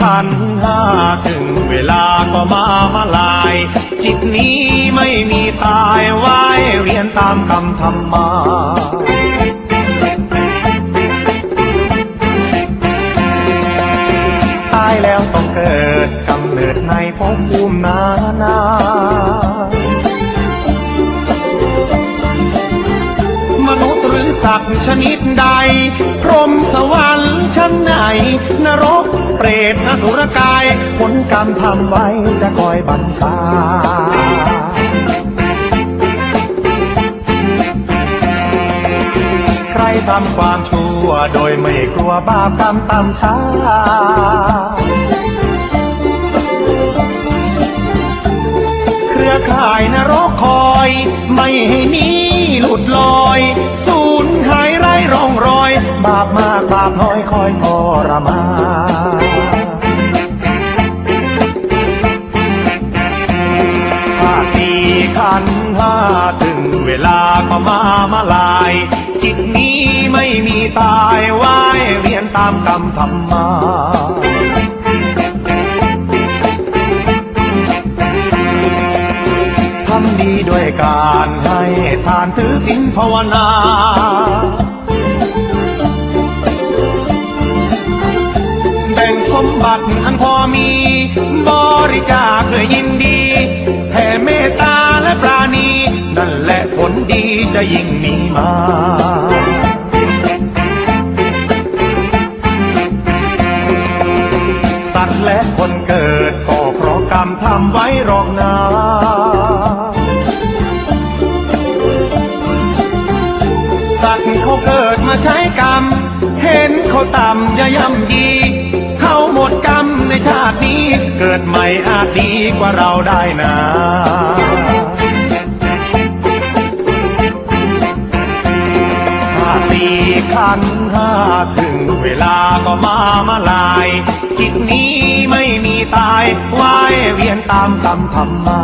ขันห้าถึงเวลาก็มามาลาย จิตนี้ไม่มีตายไว้เวียนตามคำธรรมาตายแล้วต้องเกิดกำเนิดในภพภูมินานามนุษย์หรือสัตว์ชนิดใด พรมสวรรค์ชั้นไหน นรก เปรตอสุรกาย ผลกรรมทำไว้จะคอยบันซาใครทำความชั่วโดยไม่กลัวบาปกรรมตามช้าเครือข่ายนรกคอย ไม่ให้นีหลุดลอย สูญหายไร้ร่องรอย บาปมากบาปน้อยคอย นห้าถึงเวลาก็มามาลาย จิตนี้ไม่มีตายไว้เวียนตามกรรมธรรมาทำดีด้วยการให้ทานถือศีลภาวนาแบ่งสมบัติอันพอมี บริจาคด้วยยินดี และผลดีจะยิ่งมีมาสัตว์และคนเกิดก็เพราะกรรมทำไว้รอกนาสัตว์เขาเกิดมาใช้กรรม เห็นเขาต่ำอย่าย่ำยีเขาหมดกรรมในชาตินี้ เกิดใหม่อาจดีกว่าเราได้นะ สี่ขันธ์ห้าถึงเวลาก็มามาลาย จิตนี้ไม่มีตายไว้เวียนตามกรรมธรรมา